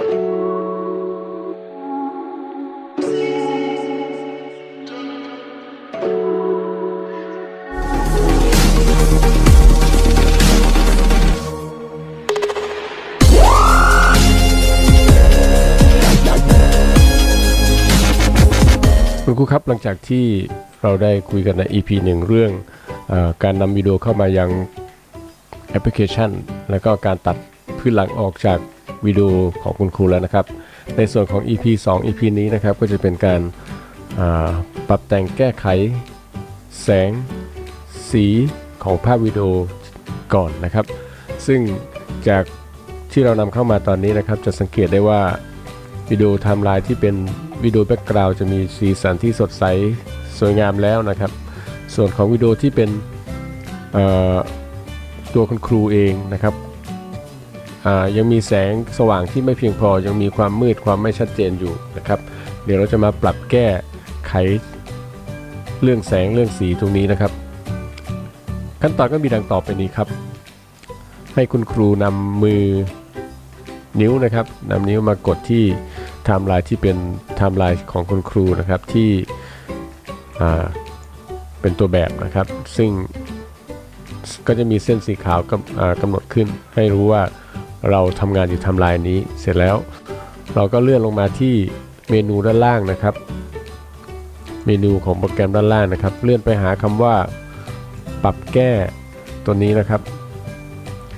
คุณครูครับหลังจากที่เราได้คุยกันใน EP หนึ่งเรื่องอการนำวิดีโอเข้ามายังแอปพลิเคชัน แล้วก็การตัดพื้นหลังออกจาก วิดีโอของคุณครูแล้วนะครับ ในส่วนของ EP 2 EP นี้นะครับก็จะเป็นการาปรับแต่งแก้ไข แสง สีของภาพวิดีโอก่อนนะครับ ซึ่งจากที่เรานำเข้ามาตอนนี้นะครับ จะสังเกตได้ว่าวิดีโอไทม์ไลน์ที่เป็นวิดีโอแบ็กกราวด์จะมีสีสันที่สดใสสวยงามแล้วนะครับ ส่วนของวิดีโอที่เป็นตัวคุณครูเองนะครับ ยังมีแสงสว่างที่ไม่เพียงพอ ยังมีความมืดความไม่ชัดเจนอยู่นะครับ เดี๋ยวเราจะมาปรับแก้ไขเรื่องแสงเรื่องสีตรงนี้นะครับ ขั้นตอนก็มีดังต่อไปนี้ครับ ให้คุณครูนำมือนิ้วนะครับนำนิ้วมากดที่ไทม์ไลน์ที่เป็นไทม์ไลน์ของคุณครูนะครับที่เป็นตัวแบบนะครับ ซึ่งก็จะมีเส้นสีขาวกำอ่ากำหนดขึ้นให้รู้ว่า เราทำงานอยู่ทม์ไลน์นี้ เสร็จแล้ว เราก็เลื่อนลงมาที่เมนูด้านล่างนะครับ เมนูของโปรแกรมด้านล่างนะครับ เลื่อนไปหาคำว่า ปรับแก้ตัวนี้นะครับ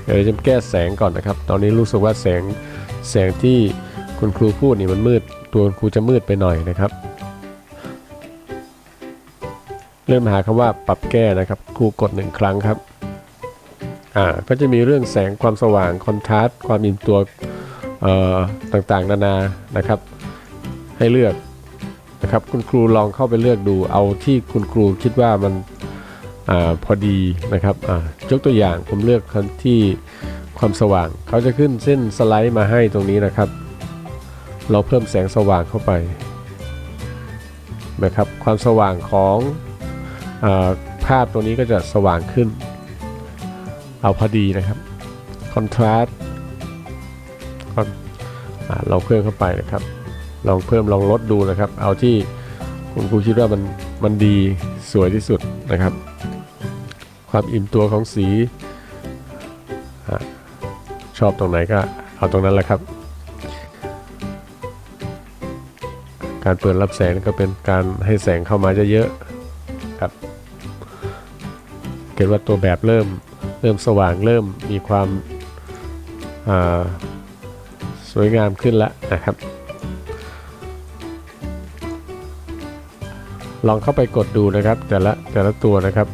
เดี๋ยวจะแก้แสงก่อนนะครับ ตอนนี้รู้สึกว่าแสงแสงที่คุณครูพูดนี่มันมืด ตัวคุณครูจะมืดไปหน่อยนะครับเริ่อนมหาคำว่าปรับแก้นะครับ ครูกดหนึ่งครั้งครับ อ่าก็จะมีเรื่องแสงความสว่างคอนทราสต์ความอิ่มตัวต่างๆ นานานะครับ ให้เลือกนะครับ คุณครูลองเข้าไปเลือกดูเอาที่คุณครูคิดว่ามันอพอดีนะครับยกตัวอย่างผมเลือกคนที่ความสว่างเขาจะขึ้นเส้นสไลด์มาให้ตรงนี้นะครับ เราเพิ่มแสงสว่างเข้าไปนะครับ ความสว่างของอภาพตรงนี้ก็จะสว่างขึ้น เอาพอดีนะครับคอนทราสต์เราเพิ่มเข้าไปนะครับ ลองเพิ่มลองลดดูนะครับ เอาที่คุณครูคิดว่ามันมันดีสวยที่สุดนะครับ ความอิ่มตัวของสีอะชอบตรงไหนก็เอาตรงนั้นแหละครับ การเปิดรับแสงก็เป็นการให้แสงเข้ามาเยอะๆครับ เกิดว่าตัวแบบเริ่ม เริ่มสว่างเริ่มมีความาสวยงามขึ้นแล้วนะครับ ลองเข้าไปกดดูนะครับ แต่ละแต่ละตัวนะครับ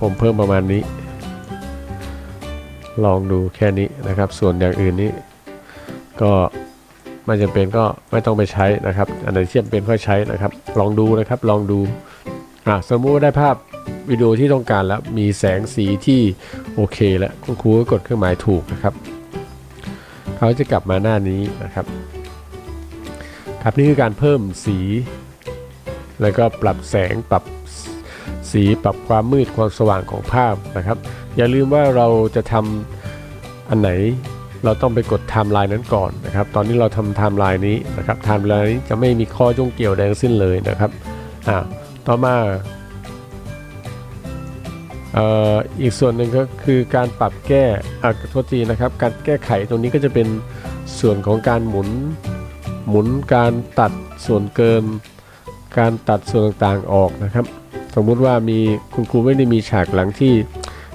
ผมเพิ่มประมาณนี้ ลองดูแค่นี้นะครับ ส่วนอย่างอื่นนี้ ก็ไม่จำเป็นก็ไม่ต้องไปใช้นะครับ อันไหนที่จำเป็นค่อยใช้นะครับ ลองดูนะครับ ลองดู อะสมมุติว่าได้ภาพวิดีโอที่ต้องการแล้วมีแสงสีที่โอเคแล้วคุณครูก็กดเครื่องหมายถูกนะครับเขาจะกลับมาหน้านี้นะครับ ครับนี่คือการเพิ่มสี แล้วก็ปรับแสงปรับสีปรับความมืดความสว่างของภาพนะครับ อย่าลืมว่าเราจะทำอันไหนเราต้องไปกดไทม์ไลน์นั้นก่อนนะครับ ตอนนี้เราทำไทม์ไลน์นี้นะครับไทม์ไลน์นี้จะไม่มีข้อยุ่งเกี่ยวใดทั้งสิ้นเลยนะครับอ่า ต่อมาอีกส่วนหนึ่งก็คือการปรับแก้อะโทษทีนะครับ การแก้ไขตรงนี้ก็จะเป็นส่วนของการหมุนหมุนการตัดส่วนเกิน การตัดส่วนต่างๆออกนะครับ สมมุติว่ามีคุณครูไม่ได้มีฉากหลังที่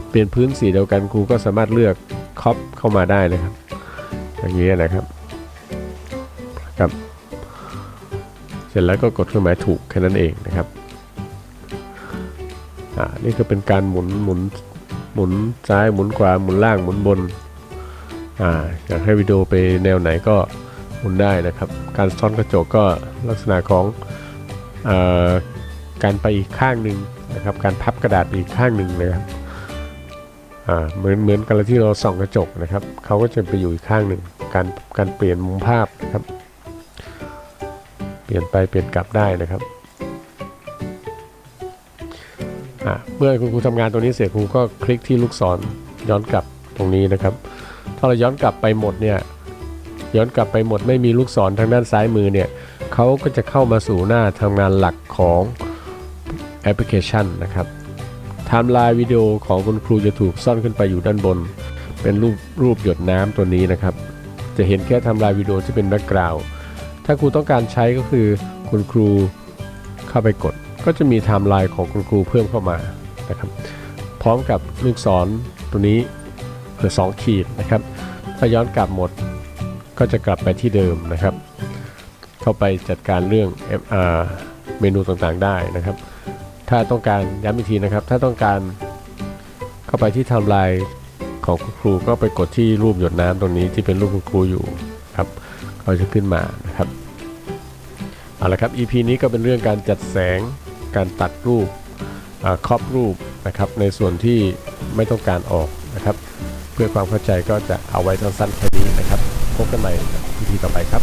เปลี่ยนพื้นสีเดียวกันครูก็สามารถเลือกครอปเข้ามาได้นะครับ อย่างนี้นะครับครับ เสร็จแล้วก็กดเครื่องหมายถูกแค่นั้นเองนะครับ อ่านี่ก็เป็นการหมุนหมุนหมุนซ้ายหมุนขวาหมุนล่างหมุนบนอ่าอยากให้วิดีโอไปแนวไหนก็หมุนได้นะครับ การซ้อนกระจกก็ลักษณะของอการไปอีกข้างหนึ่งนะครับ การพับกระดาษไปอีกข้างหนึ่งนะครับอ่าเหมือนเหมือนกันที่เราส่องกระจกนะครับเขาก็จะไปอยู่อีกข้างหนึ่งการการเปลี่ยนมุมภาพนะครับ เปลี่ยนไปเปลี่ยนกลับได้นะครับ เมื่อคุณครูทำงานตรงนี้เสร็จครูก็คลิกที่ลูกศรย้อนกลับตรงนี้นะครับ ถ้าเราย้อนกลับไปหมดเนี่ยย้อนกลับไปหมดไม่มีลูกศรทางด้านซ้ายมือเนี่ยเขาก็จะเข้ามาสู่หน้าทำงานหลักของแอปพลิเคชันนะครับไทม์ไลน์วิดีโอของคุณครูจะถูกซ่อนขึ้นไปอยู่ด้านบน เป็นรูปรูปหยดน้ำตัวนี้นะครับ จะเห็นแค่ไทม์ไลน์วิดีโอที่เป็นแบ็กกราวด์ถ้าครูต้องการใช้ก็คือคุณครูเข้าไปกด ก็จะมีไทม์ไลน์ของคุณครูเพิ่มเข้ามานะครับพร้อมกับลูกศรตัวนี้เผื่อ2ขีดนะครับถ้าย้อนกลับหมดก็จะกลับไปที่เดิมนะครับ เข้าไปจัดการเรื่อง FR เมนูต่างๆได้นะครับ ถ้าต้องการย้ำอีกทีนะครับ ถ้าต้องการเข้าไปที่ไทม์ไลน์ของคุณครูก็ไปกดที่รูปหยดน้ำตรงนี้ที่เป็นรูปคุณครูอยู่ครับเขาจะขึ้นมานะครับเอาละครับ EP นี้ก็เป็นเรื่องการจัดแสง การตัดรูปครอบรูปนะครับในส่วนที่ไม่ต้องการออกนะครับ เพื่อความเข้าใจก็จะเอาไว้สั้นๆแค่นี้นะครับ พบกันใหม่ทีต่อไปครับ